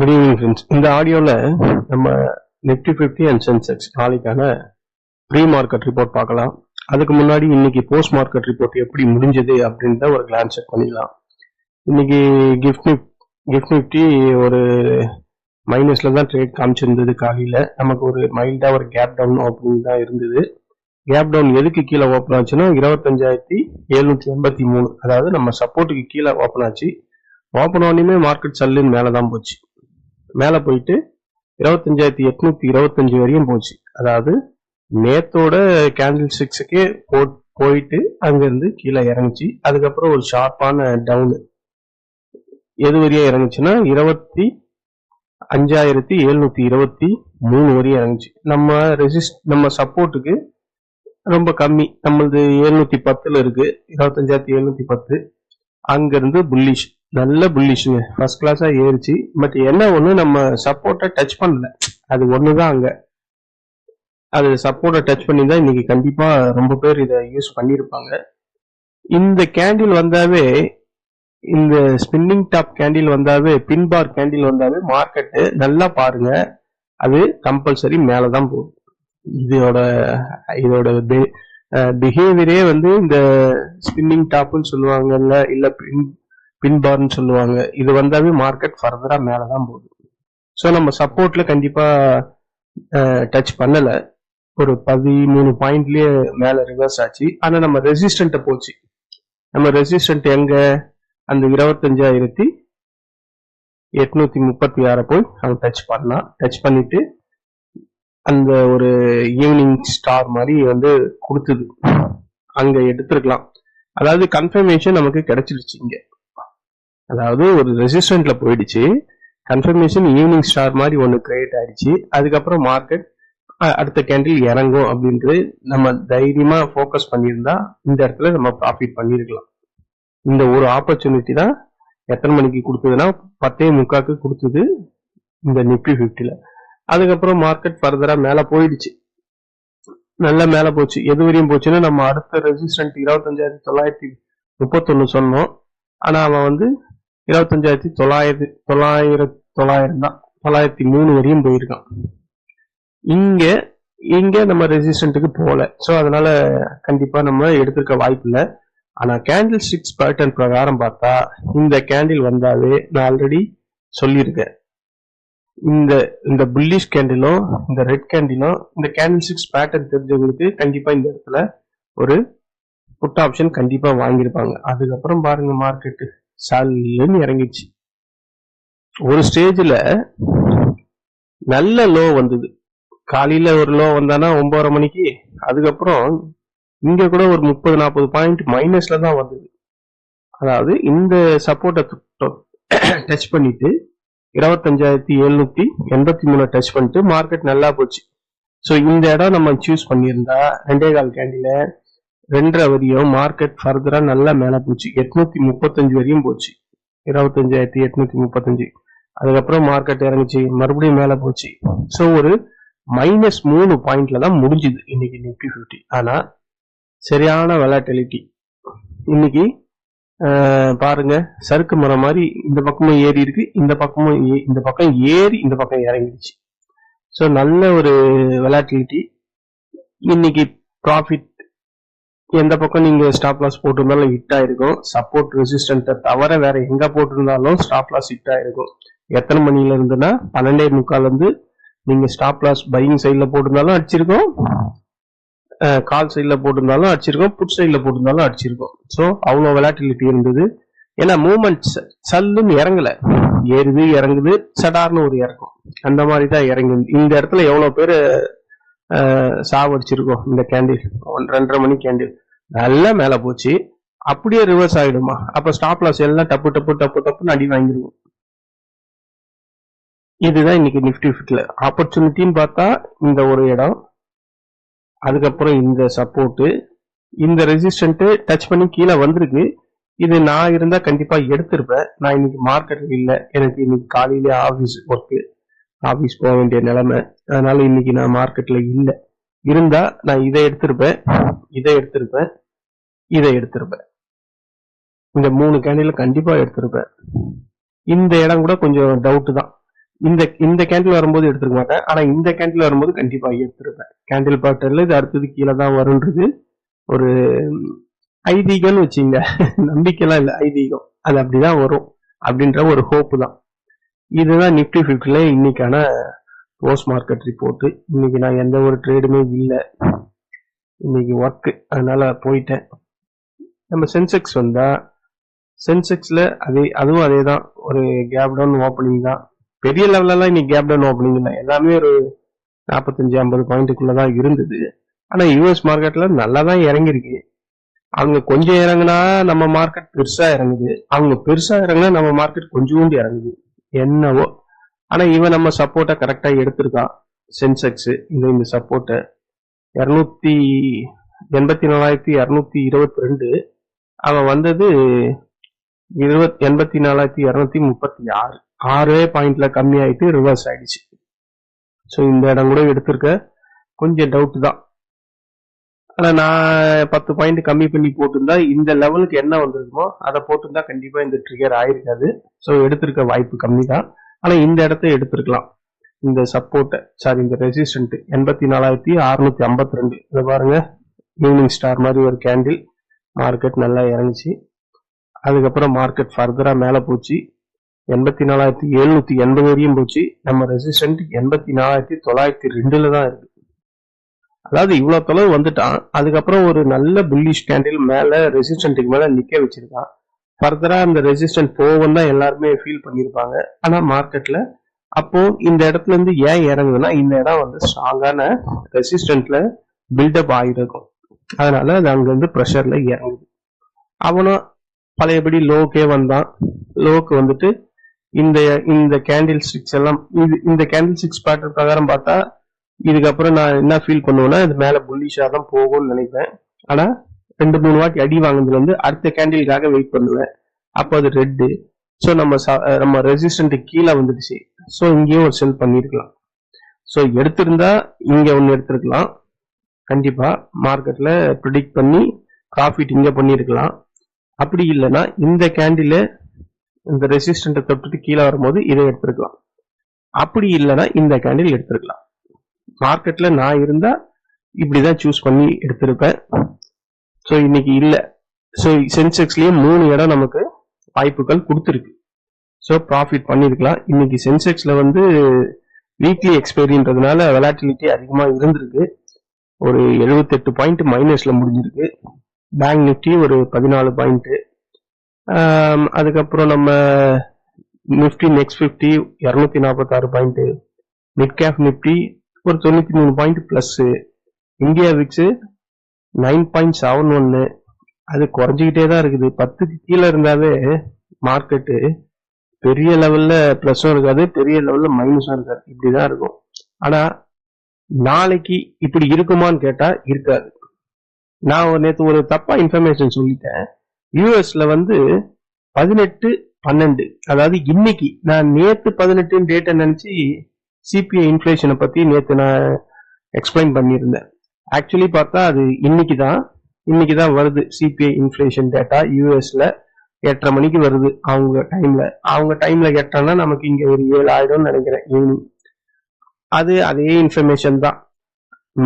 Good evening friends இந்த ஆடியோவில் நம்ம நிஃப்டி ஃபிஃப்டி அண்ட் சென்செக்ஸ் நாளைக்கான ப்ரீ மார்க்கெட் ரிப்போர்ட் பார்க்கலாம். அதுக்கு முன்னாடி இன்னைக்கு போஸ்ட் மார்க்கெட் ரிப்போர்ட் எப்படி முடிஞ்சது அப்படின்றத ஒரு கிளான்ஸ் செக் பண்ணிக்கலாம் இன்னைக்கு கிஃப்ட் நிஃப்ட் கிஃப்ட் நிஃப்டி ஒரு மைனஸில் தான் ட்ரேட் காமிச்சிருந்தது காலையில். நமக்கு ஒரு மைல்டாக ஒரு கேப் டவுன் ஓப்பனிங் தான் இருந்தது. கேப் டவுன் எதுக்கு கீழே ஓப்பன் ஆச்சுன்னா இருபத்தஞ்சாயிரத்தி எழுநூற்றி எண்பத்தி மூணு அதாவது நம்ம சப்போர்ட்டுக்கு கீழே ஓப்பன் ஆச்சு ஓப்பன் ஆனியுமே மார்க்கெட் சல்லுன்னு மேலே தான் போச்சு மேலே போயிட்டு இருபத்தஞ்சாயிரத்தி எட்நூத்தி இருபத்தஞ்சு வரையும் போச்சு. அதாவது நேத்தோட கேண்டில் சிக்ஸுக்கே போ போயிட்டு அங்கிருந்து கீழே இறங்குச்சு. அதுக்கப்புறம் ஒரு ஷார்ப்பான டவுன் எது வரையும் இறங்குச்சுன்னா இருபத்தி அஞ்சாயிரத்தி எழுநூத்தி இருபத்தி மூணு வரையும் இறங்குச்சு. நம்ம ரெசிஸ்ட் நம்ம சப்போர்ட்டுக்கு ரொம்ப கம்மி. நம்மளது எழுநூத்தி பத்துல இருக்கு. இருபத்தஞ்சாயிரத்தி எழுநூத்தி பத்து. அங்கிருந்து புல்லிஷ் நல்ல புல்லிஷுங்க ஃபர்ஸ்ட் கிளாஸா ஏறிச்சு. பட் என்ன ஒண்ணு நம்ம சப்போர்ட்டை டச் பண்ணல. அது ஒண்ணுதான் அங்க. அது சப்போர்ட்டை டச் பண்ணி தான் இன்னைக்கு கண்டிப்பா ரொம்ப பேர் இதை யூஸ் பண்ணியிருப்பாங்க. இந்த கேண்டில் வந்தாவே இந்த ஸ்பின்னிங் டாப் கேண்டில் வந்தாவே பின் பார் கேண்டில் வந்தாவே மார்க்கெட்டு நல்லா பாருங்க. அது கம்பல்சரி மேலதான் போகும். இதோட இதோட பிஹேவியரே வந்து இந்த ஸ்பின்னிங் டாப்னு சொல்லுவாங்கல்ல இல்ல பின் பின்பார்னு சொல்லுவாங்க. இது வந்தாவே மார்க்கெட் ஃபர்தரா மேலதான் போகுது. ஸோ நம்ம சப்போர்ட்ல கண்டிப்பா டச் பண்ணல. ஒரு பதிமூணு பாயிண்ட்லயே மேல ரிவர்ஸ் ஆச்சு. ஆனா நம்ம ரெசிஸ்டன்ட போச்சு. நம்ம ரெசிஸ்டன்ட் எங்க? அந்த இருபத்தஞ்சாயிரத்தி எட்நூத்தி முப்பத்தி ஆறை போய் அவங்க டச் பண்ணலாம். டச் பண்ணிட்டு அந்த ஒரு ஈவினிங் ஸ்டார் மாதிரி வந்து கொடுத்தது. அங்க எடுத்திருக்கலாம். அதாவது கன்ஃபர்மேஷன் நமக்கு கிடைச்சிருச்சு இங்க. அதாவது ஒரு ரெசிஸ்டன்ட்ல போயிடுச்சு. கன்ஃபர்மேஷன் ஈவினிங் ஸ்டார் மாதிரி ஒன்று கிரியேட் ஆயிடுச்சு. அதுக்கப்புறம் மார்க்கெட் அடுத்த கேண்டில் இறங்கும் அப்படின்றது நம்ம தைரியமா ஃபோக்கஸ் பண்ணியிருந்தா இந்த இடத்துல நம்ம ப்ராஃபிட் பண்ணியிருக்கலாம். இந்த ஒரு ஆப்பர்ச்சுனிட்டி தான் எத்தனை மணிக்கு கொடுத்ததுன்னா பத்தே முக்காக்கு கொடுத்தது இந்த நிப்டி ஃபிஃப்டியில் அதுக்கப்புறம் மார்க்கெட் ஃபர்தரா மேலே போயிடுச்சு. நல்ல மேலே போச்சு. எது வரையும் போச்சுன்னா நம்ம அடுத்த ரெசிஸ்டன்ட் இருபத்தஞ்சாயிரத்தி தொள்ளாயிரத்தி முப்பத்தொன்னு சொன்னோம். ஆனா அவன் வந்து இருபத்தஞ்சாயிரத்தி தொள்ளாயிரத்தி தொள்ளாயிரத்தி தொள்ளாயிரம் தான். தொள்ளாயிரத்தி மூணு வரையும் போயிருக்கான். இங்க இங்க நம்ம ரெசிஸ்டன்ட்டுக்கு போகல. ஸோ அதனால கண்டிப்பா நம்ம எடுத்திருக்க வாய்ப்பு இல்லை. ஆனா கேண்டில் ஸ்டிக்ஸ் பேட்டர்ன் பிரகாரம் பார்த்தா இந்த கேண்டில் வந்தாவே நான் ஆல்ரெடி சொல்லியிருக்கேன். இந்த இந்த புல்லிஷ் கேண்டிலும் இந்த ரெட் கேண்டிலும் இந்த கேண்டில் சிக்ஸ் பேட்டர்ன் தெரிஞ்சவங்களுக்கு கண்டிப்பா இந்த இடத்துல ஒரு புட் ஆப்ஷன் கண்டிப்பா வாங்கியிருப்பாங்க. அதுக்கப்புறம் பாருங்க மார்க்கெட்டு சல்லுன்னு இறங்கிச்சு. ஒரு ஸ்டேஜ்ல நல்ல லோ வந்தது. காலையில ஒரு லோ வந்தானா ஒன்பதரை மணிக்கு அதுக்கப்புறம் இங்க கூட ஒரு முப்பது நாற்பது பாயிண்ட் மைனஸ்ல தான் வந்தது. அதாவது இந்த சப்போர்ட்டை டச் பண்ணிட்டு இருபத்தஞ்சாயிரத்தி எழுநூத்தி எண்பத்தி மூணு டச் பண்ணிட்டு மார்க்கெட் நல்லா போச்சு. ஸோ இந்த இடம் நம்ம சூஸ் பண்ணியிருந்தா ரெண்டே கால் கேண்டில ரெண்டரை அவதியும் மார்க்கெட் ஃபர்தரா நல்லா மேல போச்சு. எட்நூத்தி முப்பத்தஞ்சு வரையும் போச்சு. இருபத்தஞ்சாயிரத்தி எட்நூத்தி முப்பத்தஞ்சு. அதுக்கப்புறம் மார்க்கெட் இறங்குச்சு. மறுபடியும் மேல போச்சு. ஸோ ஒரு மைனஸ் மூணு பாயிண்ட்ல தான் முடிஞ்சுது இன்னைக்கு நிப்டி ஃபிஃப்டி ஆனா சரியான வெலாட்டிலிட்டி இன்னைக்கு பாருங்க சறுக்கு மரம் மாதிரி இந்த பக்கமும் ஏறி இருக்கு இந்த பக்கமும் இந்த பக்கம் ஏறி இந்த பக்கம் இறங்கிடுச்சு. ஸோ நல்ல ஒரு வெலாட்டிலிட்டி இன்னைக்கு ப்ராஃபிட் எந்த பக்கம் நீங்க ஸ்டாப் லாஸ் போட்டிருந்தாலும் ஹிட் ஆயிருக்கும். சப்போர்ட் ரெசிஸ்டன்ட்டை தவிர வேற எங்க போட்டிருந்தாலும் ஸ்டாப் லாஸ் ஹிட் ஆயிருக்கும். எத்தனை மணில இருந்துன்னா பன்னெண்டே முக்கால் இருந்து நீங்க ஸ்டாப் லாஸ் பையிங் சைட்ல போட்டிருந்தாலும் அடிச்சிருக்கோம். கால் சைடில் போட்டிருந்தாலும் அடிச்சிருக்கோம். புட் சைடில் போட்டிருந்தாலும் அடிச்சிருக்கோம். ஸோ அவ்வளோ வெலாட்டிலிட்டி இருந்தது. ஏன்னா மூமெண்ட் சல்லுன்னு இறங்கல. ஏறுது இறங்குது. சடார்னு ஒரு இறக்கும். அந்த மாதிரி தான் இறங்குது. இந்த இடத்துல எவ்வளோ பேர் சாவடிச்சிருக்கோம் இந்த கேண்டில் ரெண்டரை மணி கேண்டில் நல்லா மேலே போச்சு. அப்படியே ரிவர்ஸ் ஆகிடுமா அப்போ ஸ்டாப் லாஸ் எல்லாம் டப்பு டப்பு டப்பு டப்புன்னு அடி வாங்கிடுவோம். இதுதான் இன்னைக்கு நிஃப்டி ஃபிட்ல ஆப்பர்ச்சுனிட்டின்னு பார்த்தா இந்த ஒரு இடம். அதுக்கப்புறம் இந்த சப்போர்ட்டு இந்த ரெசிஸ்டன்ட்டு டச் பண்ணி கீழே வந்திருக்கு. இது நான் இருந்தால் கண்டிப்பாக எடுத்திருப்பேன். நான் இன்னைக்கு மார்க்கெட்டில் இல்லை. எனக்கு இன்னைக்கு காலையிலே ஆஃபீஸ் ஒர்க்கு ஆஃபீஸ் போக வேண்டிய நிலைமை. அதனால இன்னைக்கு நான் மார்க்கெட்ல இல்லை. இருந்தா நான் இதை எடுத்திருப்பேன் இதை எடுத்திருப்பேன் இதை எடுத்திருப்பேன். இந்த மூணு கேண்டில கண்டிப்பா எடுத்திருப்பேன். இந்த இடம் கூட கொஞ்சம் டவுட் தான். இந்த இந்த கேண்டில் வரும்போது எடுத்துக்க மாட்டேன். ஆனா இந்த கேண்டில் வரும்போது கண்டிப்பா எடுத்திருப்பேன். கேண்டில் பாட்டர்ல இது அடுத்தது கீழே தான் வரும்ன்றது ஒரு ஐதீகம்னு வச்சுங்க. நம்பிக்கைலாம் இல்லை ஐதீகம். அது அப்படிதான் வரும். அப்படின்ற ஒரு ஹோப்பு தான். இதுதான் நிப்டி ஃபிஃப்டில இன்னைக்கான போஸ்ட் மார்க்கெட் ரிப்போர்ட் இன்னைக்கு நான் எந்த ஒரு ட்ரேடுமே இல்லை. இன்னைக்கு ஒர்க் அதனால போயிட்டேன். நம்ம சென்செக்ஸ் வந்தா சென்செக்ஸ்ல அதே அதுவும் அதே தான் ஒரு கேப் டவுன் ஓப்பனிங் தான். பெரிய லெவலெல்லாம் இன்னைக்கு கேப் டவுன் ஓப்பனிங் இல்லை. எல்லாமே ஒரு நாற்பத்தஞ்சு ஐம்பது பாயிண்ட்டுக்குள்ள தான் இருந்தது. ஆனா யூஎஸ் மார்க்கெட்ல நல்லா தான் இறங்கிருக்கு அவங்க கொஞ்சம் இறங்குனா நம்ம மார்க்கெட் பெருசா இறங்குது. அவங்க பெருசா இறங்குனா நம்ம மார்க்கெட் கொஞ்சோண்டு இறங்குது. என்னவோ. ஆனா இவன் நம்ம சப்போர்ட்டை கரெக்டா எடுத்திருக்கான் சென்செக்ஸ் இந்த இந்த சப்போர்ட்டை இரநூத்தி எண்பத்தி நாலாயிரத்தி இரநூத்தி இருபத்தி ரெண்டு அவன் வந்தது இருபத் எண்பத்தி நாலாயிரத்தி இரநூத்தி முப்பத்தி ஆறு ஆறே பாயிண்ட்ல கம்மி ஆயிட்டு ரிவர்ஸ் ஆயிடுச்சு. ஸோ இந்த இடம் கூட எடுத்திருக்க. கொஞ்சம் டவுட் தான். ஆனா நான் பத்து பாயிண்ட் கம்மி பண்ணி போட்டிருந்தா இந்த லெவலுக்கு என்ன வந்திருக்குமோ அதை போட்டிருந்தா கண்டிப்பா இந்த ட்ரிகர் ஆயிருக்காது. ஸோ எடுத்திருக்க வாய்ப்பு கம்மி தான் ஆனா இந்த இடத்த எடுத்திருக்கலாம். இந்த சப்போர்ட்டை சாரி இந்த ரெசிஸ்டன்ட் எண்பத்தி நாலாயிரத்தி அறுநூத்தி ஐம்பத்தி ரெண்டு. இதை பாருங்க. ஈவினிங் ஸ்டார் மாதிரி ஒரு கேண்டில் மார்க்கெட் நல்லா இறங்குச்சு. அதுக்கப்புறம் மார்க்கெட் ஃபர்தரா மேலே போச்சு. எண்பத்தி நாலாயிரத்தி எழுநூத்தி எண்பது வரையும் போச்சு. நம்ம ரெசிஸ்டன்ட் எண்பத்தி நாலாயிரத்தி தொள்ளாயிரத்தி ரெண்டுல தான் இருக்கு. அதாவது இவ்வளவு தொலைவு வந்துட்டான். அதுக்கப்புறம் ஒரு நல்ல புல்லிஷ் கேண்டில் மேல ரெசிஸ்டன்ட்டுக்கு மேல நிக்க வச்சிருக்கான். ஃபர்தரா அந்த ரெசிஸ்டன்ட் போகும் தான் எல்லாருமே ஃபீல் பண்ணியிருப்பாங்க ஆனா மார்க்கெட்ல அப்போ இந்த இடத்துல இருந்து ஏன் இறங்குதுன்னா இந்த இடம் வந்து ஸ்ட்ராங்கான ரெசிஸ்டன்ட்ல பில்டப் ஆகிருக்கும் அதனால அது அங்க இருந்து ப்ரெஷர்ல இறங்குது. அவனும் பழையபடி லோக்கே வந்தான். லோக்கு வந்துட்டு இந்த இந்த கேண்டில் ஸ்டிக்ஸ் எல்லாம் இது இந்த கேண்டில் ஸ்டிக்ஸ் பேட்டர் பிரகாரம் பார்த்தா இதுக்கப்புறம் நான் என்ன ஃபீல் பண்ணுவேன்னா இது மேலே புல்லிஷாக தான் போகும்னு நினைப்பேன். ஆனால் ரெண்டு மூணு வாட்டி அடி வாங்கினதுல வந்து அடுத்த கேண்டிலுக்காக வெயிட் பண்ணுவேன். அப்போ அது ரெட்டு ஸோ நம்ம ச- நம்ம ரெசிஸ்டன்ட்டு கீழே வந்துடுச்சு. ஸோ இங்கேயும் ஒரு செல் பண்ணிருக்கலாம். ஸோ எடுத்திருந்தா இங்கே ஒன்று எடுத்திருக்கலாம். கண்டிப்பாக மார்க்கெட்டில் ப்ரிடிக்ட் பண்ணி ப்ராஃபிட் இங்கே பண்ணியிருக்கலாம் அப்படி இல்லைன்னா இந்த கேண்டில் இந்த ரெசிஸ்டண்ட்டை தொட்டுட்டு கீழே வரும்போது இதை எடுத்திருக்கலாம். அப்படி இல்லைன்னா இந்த கேண்டில் எடுத்திருக்கலாம். மார்க்கெட்ல நான் இருந்தா இப்படிதான் சூஸ் பண்ணி எடுத்திருப்பேன். ஸோ இன்னைக்கு இல்லை. ஸோ சென்செக்ஸ்லயே மூணு இடம் நமக்கு வாய்ப்புகள் கொடுத்துருக்கு. ஸோ ப்ராஃபிட் பண்ணியிருக்கலாம் இன்னைக்கு சென்செக்ஸ்ல வந்து வீக்லி எக்ஸ்பைரின்றதுனால வெலாட்டிலிட்டி அதிகமா இருந்திருக்கு. ஒரு 78 பாயிண்ட் மைனஸ்ல முடிஞ்சிருக்கு. பேங்க் நிஃப்டி ஒரு பதினாலு பாயிண்ட் அதுக்கப்புறம் நம்ம நிஃப்டி நெக்ஸ்ட் ஃபிஃப்டி இரநூத்தி நாற்பத்தாறு பாயிண்ட் மிட் கேப் நிஃப்டி ஒரு தொண்ணூத்தி மூணு point plus India VIX nine point seven ஒன்னு அது குறைஞ்சிக்கிட்டே தான் இருக்குது. பத்துக்கு கீழே இருந்தாவே மார்க்கெட்டு பெரிய லெவல்ல பிளஸும் இருக்காது பெரிய லெவல்ல மைனஸும் இருக்காது. இப்படிதான் இருக்கும். ஆனா நாளைக்கு இப்படி இருக்குமான்னு கேட்டா இருக்காது. நான் ஒரு நேத்து ஒரு தப்பா இன்ஃபர்மேஷன் சொல்லிட்டேன். யூஎஸ்ல வந்து பதினெட்டு பன்னெண்டு. அதாவது இன்னைக்கு நான் நேத்து பதினெட்டு டேட்டை நினைச்சு சிபிஐ இன்ஃப்ளேஷனை பத்தி நேத்து நான் எக்ஸ்பிளைன் பண்ணியிருந்தேன். ஆக்சுவலி பார்த்தா அது இன்னைக்கு தான் இன்னைக்கு தான் வருது சிபிஐ இன்ஃப்ளேஷன் டேட்டா யூஎஸில் எட்டரை மணிக்கு வருது அவங்க டைம்ல அவங்க டைம்ல எட்டரைன்னா நமக்கு இங்க ஒரு ஏழு ஆயிடும்னு நினைக்கிறேன் ஈவினிங் அது அதே இன்ஃபர்மேஷன் தான்.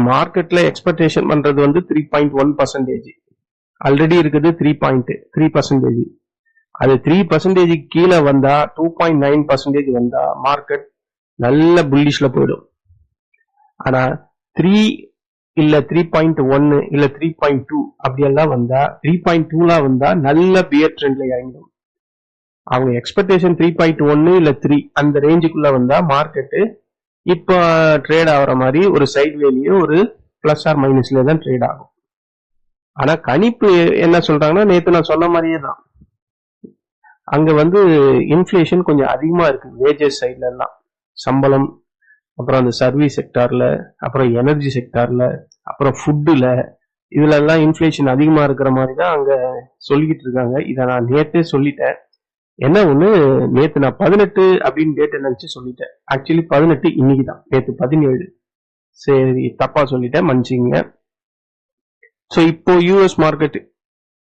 மார்க்கெட்ல எக்ஸ்பெக்டேஷன் பண்றது வந்து three point one percentage already இருக்குது த்ரீ பாயிண்ட் த்ரீ பர்சன்டேஜ் அது த்ரீ பர்சன்டேஜ் கீழே வந்தா டூ பாயிண்ட் நைன் பர்சன்டேஜ் வந்தா மார்க்கெட் நல்ல புல்லிஷ்ல போயிடும். ஆனா த்ரீ இல்ல த்ரீ பாயிண்ட் ஒன்னு இல்ல த்ரீ பாயிண்ட் டூ அப்படியெல்லாம் வந்தா த்ரீ பாயிண்ட் டூலாம் வந்தா நல்ல பியர் ட்ரெண்ட்ல இறங்கிடும். அவங்க எக்ஸ்பெக்டேஷன் த்ரீ பாயிண்ட் ஒன்னு இல்ல த்ரீ அந்த ரேஞ்சுக்குள்ள வந்தா மார்க்கெட்டு இப்போ ட்ரேட் ஆகுற மாதிரி ஒரு சைட் வேலியும் ஒரு பிளஸ் ஆர் மைனஸ்ல தான் ட்ரேட் ஆகும். ஆனா கணிப்பு என்ன சொல்றாங்கன்னா நேத்து நான் சொன்ன மாதிரியே தான். அங்க வந்து இன்ஃப்ளேஷன் கொஞ்சம் அதிகமா இருக்கு வேஜஸ் சைட்ல எல்லாம். சம்பளம் அப்புறம் அந்த சர்வீஸ் செக்டார்ல அப்புறம் எனர்ஜி செக்டார்ல அப்புறம் ஃபுட்டுல இதுல எல்லாம் இன்ஃப்ளேஷன் அதிகமா இருக்கிற மாதிரி தான் அங்க சொல்லிக்கிட்டு இருக்காங்க. இதை நான் நேற்றே சொல்லிட்டேன். என்ன ஒன்று நேற்று நான் பதினெட்டு அப்படின்னு டேட் நினச்சி சொல்லிட்டேன். ஆக்சுவலி பதினெட்டு இன்னைக்கு தான். நேற்று பதினேழு. சரி தப்பாக சொல்லிட்டேன் மன்னிச்சிங்க ஸோ இப்போ யூஎஸ் மார்க்கெட்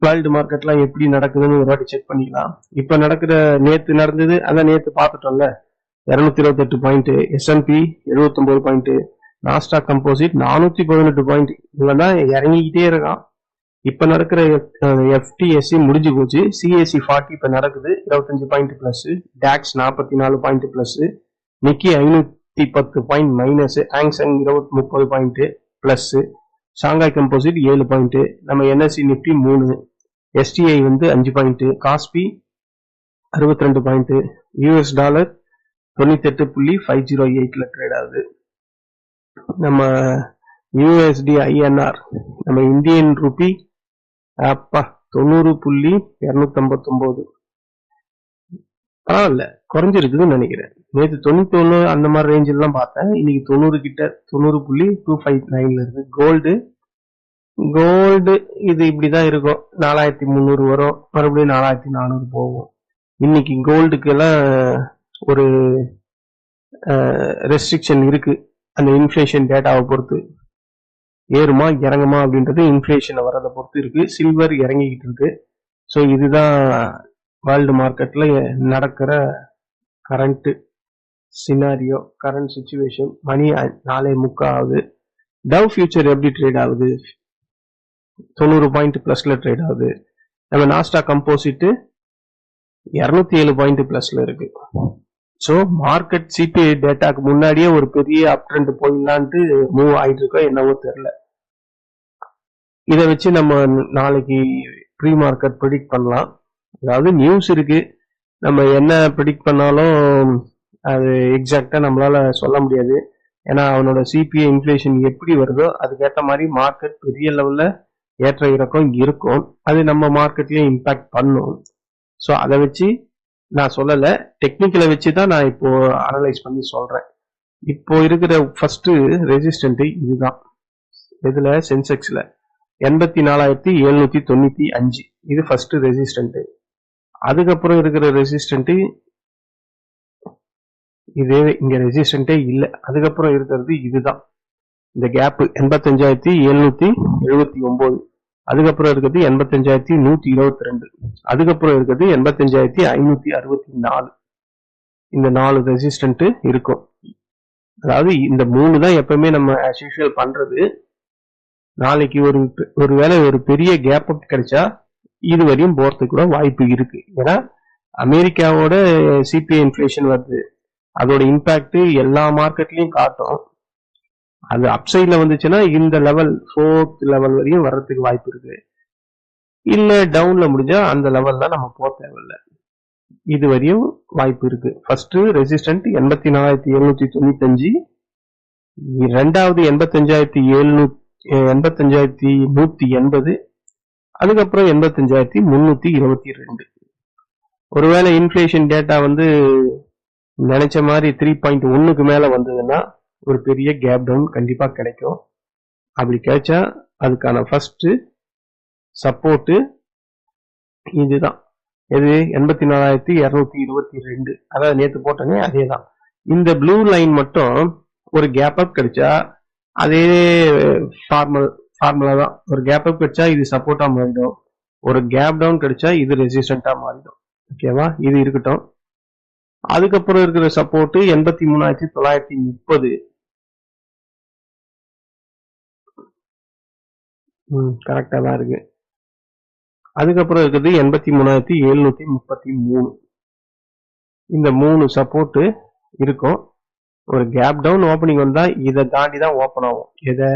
வேர்ல்டு மார்க்கெட்லாம் எப்படி நடக்குதுன்னு ஒரு வாட்டி செக் பண்ணிக்கலாம். இப்போ நடக்கிற நேற்று நடந்தது அதான் நேற்று பார்த்துட்டோம்ல. இருநூத்தி இருபத்தெட்டு பாயிண்ட் எஸ்என்பி எழுபத்தொன்பது பாயிண்ட் நாஸ்டாக் கம்போசிட் நானூத்தி பதினெட்டு பாயிண்ட் இவன் தான் இறங்கிக்கிட்டே இருக்கான். இப்ப நடக்கிற எஃப்டிஎஸ்சி முடிஞ்சு போச்சு. சிஎஸ்சி ஃபார்ட்டி இப்ப நடக்குது. இருபத்தஞ்சு பாயிண்ட் பிளஸ் டேக்ஸ் நாற்பத்தி நாலு பாயிண்ட் பிளஸ் நிக்கி ஐநூத்தி பத்து பாயிண்ட் மைனஸ் ஆங்ஸங் இருபத்தி முப்பது பாயிண்ட் பிளஸ் ஷாங்காய் கம்போசிட் ஏழு பாயிண்ட் நம்ம என்எஸ்சி நிப்டி மூணு எஸ்டிஐ வந்து அஞ்சு பாயிண்ட் காஸ்பி அறுபத்தி ரெண்டு பாயிண்ட் யூஎஸ் டாலர் தொண்ணூத்தெட்டு புள்ளி ஃபைவ் ஜீரோ எயிட்ல ட்ரேட் ஆகுது. நம்ம யூஎஸ்டி ஐஎன்ஆர் நம்ம இந்தியன் ருபி அப்பா தொண்ணூறு புள்ளி இருநூத்தி ஐம்பத்தொன்பது பரவாயில்ல குறைஞ்சிருக்குதுன்னு நினைக்கிறேன். நேற்று தொண்ணூத்தி ஒன்று அந்த மாதிரி ரேஞ்சில் தான் பார்த்தேன். இன்னைக்கு தொண்ணூறு கிட்ட தொண்ணூறு புள்ளி டூ ஃபைவ் நைன்ல இருக்கு. கோல்டு கோல்டு இது இப்படிதான் இருக்கும். நாலாயிரத்தி முந்நூறு வரும். மறுபடியும் நாலாயிரத்தி நானூறு போகும். இன்னைக்கு கோல்டுக்கு எல்லாம் ஒரு ரெஸ்ட்ரிக்ஷன் இருக்கு. அந்த இன்ஃப்ளேஷன் டேட்டாவை பொறுத்து. ஏறுமா இறங்குமா அப்படின்றது இன்ஃப்ளேஷனை வரதை பொறுத்து இருக்கு. சில்வர் இறங்கிக்கிட்டு இருக்கு. ஸோ இதுதான் வேர்ல்டு மார்க்கெட்டில் நடக்கிற கரண்ட்டு சினாரியோ கரண்ட் சுச்சுவேஷன் மணி நாலே முக்கா ஆகுது டவ் ஃபியூச்சர் எப்படி ட்ரேட் ஆகுது? தொண்ணூறு பாயிண்ட் ப்ளஸில் ட்ரேட் ஆகுது. நம்ம நாஸ்டா கம்போசிட்டு இரநூத்தி ஏழு பாயிண்ட் ப்ளஸில் இருக்கு. ஸோ மார்க்கெட் சிபிஐ டேட்டாக்கு முன்னாடியே ஒரு பெரிய அப் ட்ரெண்ட் போயிடலான்ட்டு மூவ் ஆயிட்டு இருக்கோம் என்னவோ தெரியல. இதை வச்சு நம்ம நாளைக்கு ப்ரீ மார்க்கெட் ப்ரிடிக்ட் பண்ணலாம். அதாவது நியூஸ் இருக்கு. நம்ம என்ன ப்ரிடிக்ட் பண்ணாலும் அது எக்ஸாக்டா நம்மளால சொல்ல முடியாது. ஏன்னா அவனோட சிபிஐ இன்ஃபிளேஷன் எப்படி வருதோ அதுக்கேற்ற மாதிரி மார்க்கெட் பெரிய லெவல்ல ஏற்ற இறக்கம் இருக்கும். அது நம்ம மார்க்கெட்லயும் இம்பாக்ட் பண்ணும். ஸோ அதை வச்சு நான் சொல்லலை. டெக்னிக்கலை வச்சு தான் நான் இப்போ அனலைஸ் பண்ணி சொல்கிறேன் இப்போ இருக்கிற ஃபஸ்ட்டு ரெசிஸ்டன்ட் இதுதான். இதில் சென்செக்ஸில் எண்பத்தி நாலாயிரத்தி எழுநூத்தி தொண்ணூற்றி அஞ்சு. இது ஃபஸ்ட்டு ரெசிஸ்டண்ட்டு அதுக்கப்புறம் இருக்கிற ரெசிஸ்டண்ட்டு இதே இங்கே ரெசிஸ்டண்ட்டே இல்லை. அதுக்கப்புறம் இருக்கிறது இதுதான். இந்த கேப்பு எண்பத்தஞ்சாயிரத்தி எழுநூற்றி எழுபத்தி ஒம்பது. அதுக்கப்புறம் இருக்கிறது எண்பத்தஞ்சாயிரத்தி நூத்தி இருபத்தி ரெண்டு. அதுக்கப்புறம் இருக்கிறது எண்பத்தஞ்சாயிரத்தி ஐநூத்தி அறுபத்தி நாலு. இந்த நாலு ரெசிஸ்டன்ட் இருக்கும். அதாவது இந்த மூணு தான் எப்பவுமே நம்ம ஆஸ் யூஷுவல் பண்றது. நாளைக்கு ஒரு ஒருவேளை ஒரு பெரிய கேப் அப் கிடைச்சா இது வரையும் போறதுக்கு கூட வாய்ப்பு இருக்கு. ஏன்னா அமெரிக்காவோட சிபிஐ இன்ஃபிளேஷன் வருது. அதோட இம்பாக்ட் எல்லா மார்க்கெட்லயும் காட்டும். அது அப்சைட்ல வந்துச்சுன்னா இந்த லெவல் ஃபோர்த் லெவல் வரையும் வர்றதுக்கு வாய்ப்பு இருக்கு. இல்ல டவுன்ல முடிஞ்சா அந்த லெவல்ல நம்ம போக தேவையில்ல. இது வரையும் வாய்ப்பு இருக்கு. ஃபர்ஸ்ட் ரெசிஸ்டன்ட் எண்பத்தி நாலாயிரத்தி எழுநூத்தி தொண்ணூத்தி அஞ்சு ரெண்டாவது எண்பத்தஞ்சாயிரத்தி எழுநூத்தி எண்பத்தஞ்சாயிரத்தி நூத்தி எண்பது. அதுக்கப்புறம் எண்பத்தஞ்சாயிரத்தி முன்னூத்தி இருபத்தி ரெண்டு. ஒருவேளை இன்ஃபிளேஷன் டேட்டா வந்து நினைச்ச மாதிரி த்ரீ பாயிண்ட் ஒன்னுக்கு மேல வந்ததுன்னா ஒரு பெரிய கேப் டவுன் கண்டிப்பாக கிடைக்கும். அப்படி கிடைச்சா அதுக்கான ஃபர்ஸ்ட் சப்போர்ட்டு இதுதான். எது? எண்பத்தி நாலாயிரத்தி இரநூத்தி இருபத்தி ரெண்டு. அதாவது நேற்று போட்டனே அதே தான் இந்த ப்ளூ லைன் மட்டும் ஒரு கேப் அப் கிடைச்சா அதே ஃபார்மல் ஃபார்முலா தான். ஒரு கேப் அப் கிடைச்சா இது சப்போர்ட்டாக மாறிடும். ஒரு கேப் டவுன் கிடைச்சா இது ரெசிஸ்டண்டா மாறிடும். ஓகேவா இது இருக்கட்டும். அதுக்கப்புறம் இருக்கிற சப்போர்ட்டு எண்பத்தி மூணாயிரத்தி தொள்ளாயிரத்தி முப்பது. ம் கரெக்டா தான் இருக்கு. அதுக்கப்புறம் இருக்குது எண்பத்தி மூணாயிரத்தி எழுநூத்தி முப்பத்தி மூணு. இந்த மூணு சப்போர்ட்டு இருக்கும். ஒரு கேப் டவுன் ஓப்பனிங் வந்தா இதை தாண்டி தான் ஓப்பன் ஆகும். இதை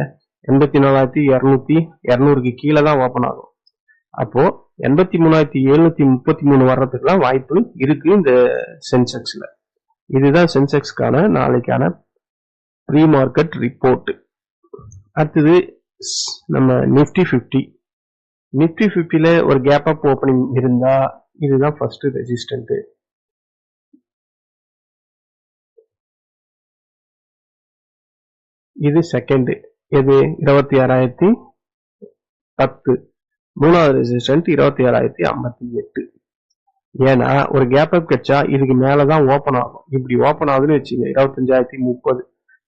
எண்பத்தி நாலாயிரத்தி இரநூத்தி இரநூறுக்கு கீழே தான் ஓப்பன் ஆகும். அப்போ எண்பத்தி மூணாயிரத்தி எழுநூத்தி முப்பத்தி மூணு வர்றதுக்குலாம் வாய்ப்பு இருக்கு இந்த சென்செக்ஸ்ல இதுதான் சென்செக்ஸ்க்கான நாளைக்கான ப்ரீ மார்க்கெட் ரிப்போர்ட் அடுத்தது நம்ம நிஃப்டி ஃபிஃப்டி நிஃப்டி பிப்டியில ஒரு கேப் அப் ஓப்பனிங் இருந்தா இதுதான் ஃபர்ஸ்ட் ரெசிஸ்டன்ட் இது செகண்ட் எது? இருபத்தி ஆறாயிரத்தி பத்து. மூணாவது ரெசிஸ்டன்ட் இருபத்தி ஏழாயிரத்தி ஐம்பத்தி எட்டு. ஏன்னா ஒரு கேப் அப் கிடைச்சா இதுக்கு மேலதான் ஓப்பன் ஆகும். இப்படி ஓப்பன் ஆகுதுன்னு வச்சுங்க இருபத்தஞ்சாயிரத்தி முப்பது.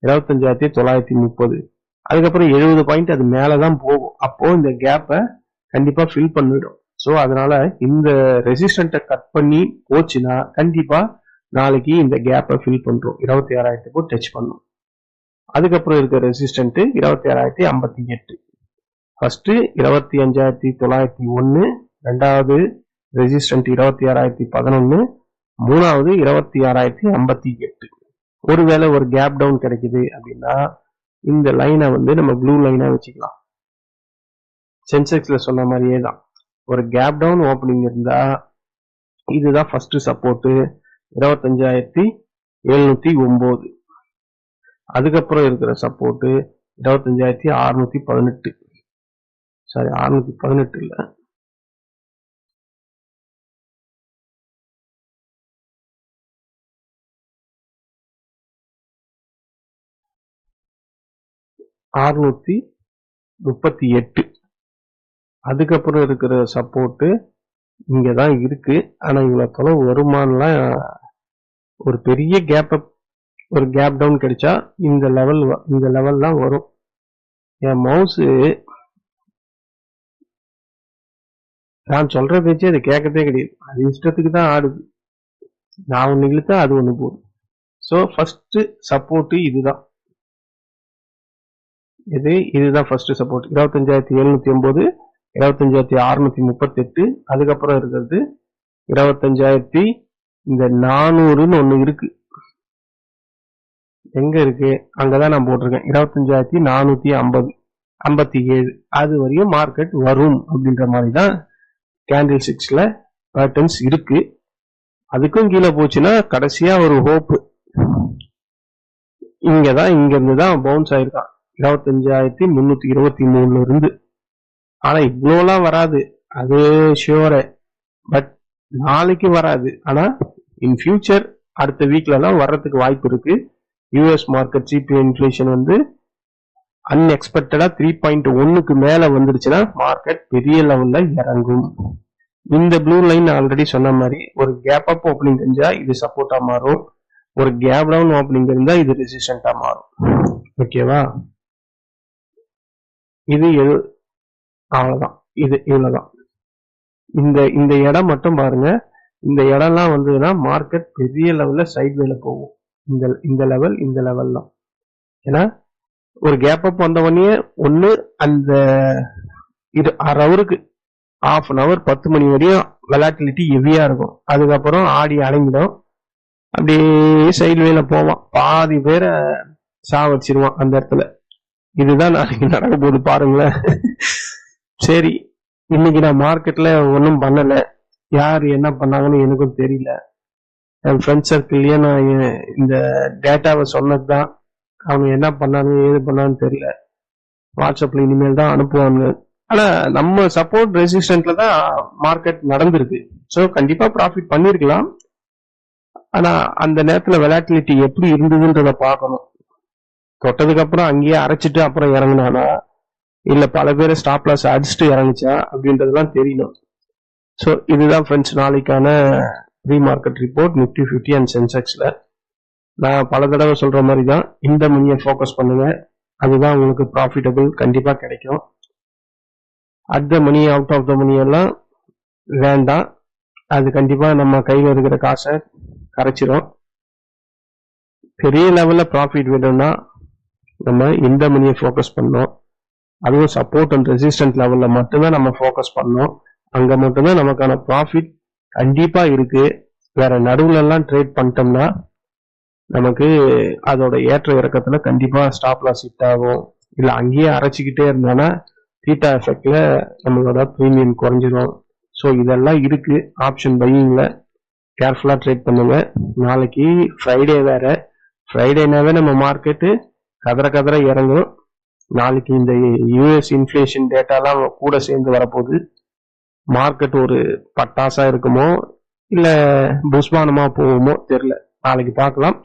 இருபத்தஞ்சாயிரத்தி தொள்ளாயிரத்தி முப்பது. அதுக்கப்புறம் எழுபது பாயிண்ட் அது மேலதான் போகும். அப்போ இந்த கேப்பை கண்டிப்பா ஃபில் பண்ணிடும். ஸோ அதனால இந்த ரெசிஸ்டண்ட்டை கட் பண்ணி போச்சுன்னா கண்டிப்பா நாளைக்கு இந்த கேப்பை ஃபில் பண்றோம். இருபத்தி ஆறாயிரத்துக்கும் டச் பண்ணும். அதுக்கப்புறம் இருக்க ரெசிஸ்டன்ட் இருபத்தி ஆறாயிரத்தி ஐம்பத்தி எட்டு. ஃபர்ஸ்ட் இருபத்தி அஞ்சாயிரத்தி தொள்ளாயிரத்தி ஒன்று ரெண்டாவது ரெசிஸ்டன்ட் இருபத்தி ஆறாயிரத்தி பதினொன்று மூணாவது இருபத்தி ஆறாயிரத்தி ஐம்பத்தி எட்டு. ஒருவேளை ஒரு கேப் டவுன் கிடைக்குது அப்படின்னா இந்த லைனை வந்து நம்ம ப்ளூ லைனா வச்சுக்கலாம். சென்செக்ஸ்ல சொன்ன மாதிரியே தான். ஒரு கேப் டவுன் ஓப்பனிங் இருந்தா இதுதான் ஃபர்ஸ்ட் சப்போர்ட்டு இருபத்தஞ்சாயிரத்தி எழுநூத்தி ஒன்பது அதுக்கப்புறம் இருக்கிற சப்போர்ட்டு இருபத்தஞ்சாயிரத்தி அறுநூத்தி பதினெட்டு. சாரி அறுநூத்தி பதினெட்டு இல்லை அறுநூத்தி முப்பத்தி எட்டு. அதுக்கப்புறம் இருக்கிற சப்போர்ட்டு இங்கே தான் இருக்குது ஆனால் இவ்வளோ தொலைவு வருமானலாம் ஒரு பெரிய கேப் ஒரு கேப் டவுன் கிடைச்சா இந்த லெவல் இந்த லெவல்லாம் வரும். என் மவுஸு நான் சொல்கிற பேச்சு அது கேட்கறதே கிடையாது. அது இஷ்டத்துக்கு தான் ஆடுது. நான் ஒன்று இழுத்தா அது ஒன்று போகுது ஸோ ஃபஸ்ட்டு சப்போர்ட்டு இதுதான். இது இதுதான் ஃபர்ஸ்ட் சப்போர்ட் இருபத்தஞ்சாயிரத்தி எழுநூத்தி ஒன்பது இருபத்தஞ்சாயிரத்தி அறுநூத்தி முப்பத்தி எட்டு அதுக்கப்புறம் இருக்கிறது இருபத்தஞ்சாயிரத்தி இந்த நானூறுன்னு ஒன்று இருக்கு. எங்க இருக்கு? அங்கதான் நான் போட்டிருக்கேன். இருபத்தஞ்சாயிரத்தி நானூத்தி ஐம்பது ஐம்பத்தி ஏழு. அது வரையும் மார்க்கெட் வரும் அப்படின்ற மாதிரி தான் கேண்டில் சிக்ஸ்ல பேட்டர்ன்ஸ் இருக்கு. அதுக்கும் கீழே போச்சுன்னா கடைசியா ஒரு ஹோப்பு இங்கதான் இங்க இருந்து தான் பவுன்ஸ் ஆயிருக்கான். இருபத்தஞ்சாயிரத்தி முன்னூத்தி இருபத்தி மூணுல இருந்து. ஆனா இவ்வளோலாம் வராது. அது ஷியோரே பட் நாளைக்கு வராது. ஆனா இன் ஃபியூச்சர் அடுத்த வீக்ல எல்லாம் வர்றதுக்கு வாய்ப்பு இருக்கு. யூஎஸ் மார்க்கெட் சிபிஐ இன்ஃபிளேஷன் வந்து அன்எக்ஸ்பெக்டடா த்ரீ பாயிண்ட் ஒன்னுக்கு மேல வந்துருச்சுன்னா மார்க்கெட் பெரிய லெவல்ல இறங்கும். இந்த ப்ளூ லைன் ஆல்ரெடி சொன்ன மாதிரி ஒரு கேப் அப் ஓப்பனிங் தெரிஞ்சா இது சப்போர்ட்டா மாறும். ஒரு கேப் டவுன் ஓப்பனிங் இருந்தா இது ரெசிஸ்டண்டா மாறும். ஓகேவா இது எது? அவ்வளோதான் இது இவ்வளோ தான் இந்த இந்த இடம் மட்டும் பாருங்க. இந்த இடம்லாம் வந்ததுன்னா மார்க்கெட் பெரிய லெவலில் சைட் வேலை போகும். இந்த இந்த லெவல் இந்த லெவல்லாம் ஏன்னா ஒரு கேப் அப் வந்த உடனே ஒன்று அந்த இது அரை ஹவருக்கு ஆஃப் அன் ஹவர் பத்து மணி வரையும் வெலாட்டிலிட்டி ஹெவியாக இருக்கும். அதுக்கப்புறம் ஆடி அடங்கிடும். அப்படியே சைடு வேலை போவான். பாதி பேரை சாவடிச்சிருவான் அந்த இடத்துல. இதுதான் நாளைக்கு நடக்க போகுது பாருங்களேன். சரி இன்னைக்கு நான் மார்க்கெட்ல ஒன்றும் பண்ணல. யார் என்ன பண்ணாங்கன்னு எனக்கும் தெரியல. என் ஃப்ரெண்ட் சர்க்கிள்லயே நான் இந்த டேட்டாவை சொன்னதுதான். அவங்க என்ன பண்ணாங்க ஏது பண்ணான்னு தெரியல. வாட்ஸ்அப்ல இனிமேல் தான் அனுப்புவாங்க. ஆனா நம்ம சப்போர்ட் ரெசிஸ்டன்ட்ல தான் மார்க்கெட் நடந்திருக்கு. ஸோ கண்டிப்பா ப்ராஃபிட் பண்ணிருக்கலாம். ஆனா அந்த நேரத்துல வெலாட்டிலிட்டி எப்படி இருந்ததுன்றத பார்க்கணும். தொட்டதுக்கு அப்புறம் அங்கேயே அரைச்சிட்டு அப்புறம் இறங்கினானா? இல்ல பல பேரை ஸ்டாப் லாஸ் அடிச்சுட்டு இறங்குச்சா? அப்படின்றதெல்லாம் தெரியணும். ஸோ இதுதான் ஃப்ரெண்ட்ஸ் நாளைக்கான pre market report Nifty fifty and சென்செக்ஸ்ல நான் பல தடவை சொல்ற மாதிரி தான் இந்த மணியை ஃபோக்கஸ் பண்ணுங்க. அதுதான் உங்களுக்கு ப்ராஃபிட்டபிள் கண்டிப்பா கிடைக்கும். At the money out of the money எல்லாம் வேண்டாம் அது கண்டிப்பா நம்ம கையில் இருக்கிற காசை கரைச்சிரும். பெரிய லெவல்ல ப்ராஃபிட் வேணும்னா நம்ம இந்த மணியை ஃபோக்கஸ் பண்ணோம். அதுவும் சப்போர்ட் அண்ட் ரெசிஸ்டன்ட் லெவலில் மட்டும்தான் நம்ம ஃபோக்கஸ் பண்ணோம். அங்கே மட்டும்தான் நமக்கான ப்ராஃபிட் கண்டிப்பாக இருக்கு. வேற நடுவுலலாம் எல்லாம் ட்ரேட் பண்ணிட்டோம்னா நமக்கு அதோட ஏற்ற இறக்கத்தில் கண்டிப்பாக ஸ்டாப் லாஸ் ஹிட் ஆகும். இல்லை அங்கேயே அரைச்சிக்கிட்டே இருந்தானா தீட்டா எஃபெக்டில் நம்மளோட ப்ரீமியம் குறைஞ்சிரும். ஸோ இதெல்லாம் இருக்கு. ஆப்ஷன் பையிங்கில் கேர்ஃபுல்லாக ட்ரேட் பண்ணுங்க. நாளைக்கு ஃப்ரைடே வேற. ஃப்ரைடேனாவே நம்ம மார்க்கெட்டு கதற கதற இறங்கும். நாளைக்கு இந்த யூஎஸ் இன்ஃப்ளேஷன் டேட்டாலாம் கூட சேர்ந்து வரப்போகுது. மார்க்கெட் ஒரு பட்டாசா இருக்குமோ இல்லை புஷ்மானமா போகுமோ தெரில நாளைக்கு பார்க்கலாம்.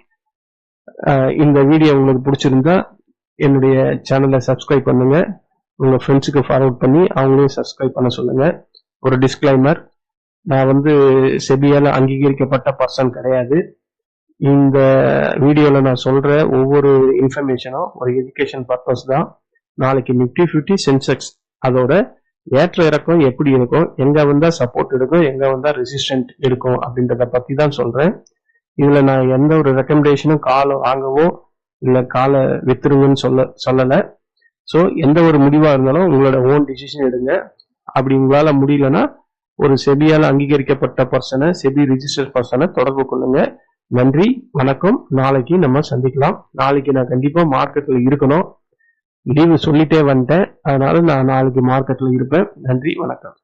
இந்த வீடியோ உங்களுக்கு பிடிச்சிருந்தா என்னுடைய சேனலை சப்ஸ்கிரைப் பண்ணுங்க. உங்க ஃப்ரெண்ட்ஸுக்கு ஃபார்வர்ட் பண்ணி அவங்களையும் சப்ஸ்கிரைப் பண்ண சொல்லுங்க. ஒரு டிஸ்க்ளைமர் நான் வந்து செபியால் அங்கீகரிக்கப்பட்ட பர்சன் கிடையாது. இந்த வீடியோவில் நான் சொல்கிற ஒவ்வொரு இன்ஃபர்மேஷனும் ஒரு எஜுகேஷன் பர்பஸ் தான். நாளைக்கு நிஃப்டி ஃபிஃப்டி சென்செக்ஸ் அதோட ஏற்ற இறக்கம் எப்படி இருக்கும் எங்கே வந்தால் சப்போர்ட் எடுக்கும் எங்கே வந்தால் ரெசிஸ்டன்ட் இருக்கும் அப்படின்றத பற்றி தான் சொல்கிறேன் இதில் நான் எந்த ஒரு ரெக்கமெண்டேஷனும் காலை வாங்கவோ இல்லை காலை வித்துருங்கன்னு சொல்ல சொல்லலை. ஸோ எந்த ஒரு முடிவாக இருந்தாலும் உங்களோட ஓன் டிசிஷன் எடுங்க. அப்படி உங்களால் முடியலன்னா ஒரு செபியால் அங்கீகரிக்கப்பட்ட பர்சனை செபி ரிஜிஸ்டர் பர்சனை தொடர்பு கொள்ளுங்கள் நன்றி வணக்கம். நாளைக்கு நம்ம சந்திக்கலாம். நாளைக்கு நான் கண்டிப்பா மார்க்கெட்ல இருக்கணும். லீவு சொல்லிட்டே வந்துட்டேன். அதனால நான் நாளைக்கு மார்க்கெட்ல இருப்பேன். நன்றி வணக்கம்.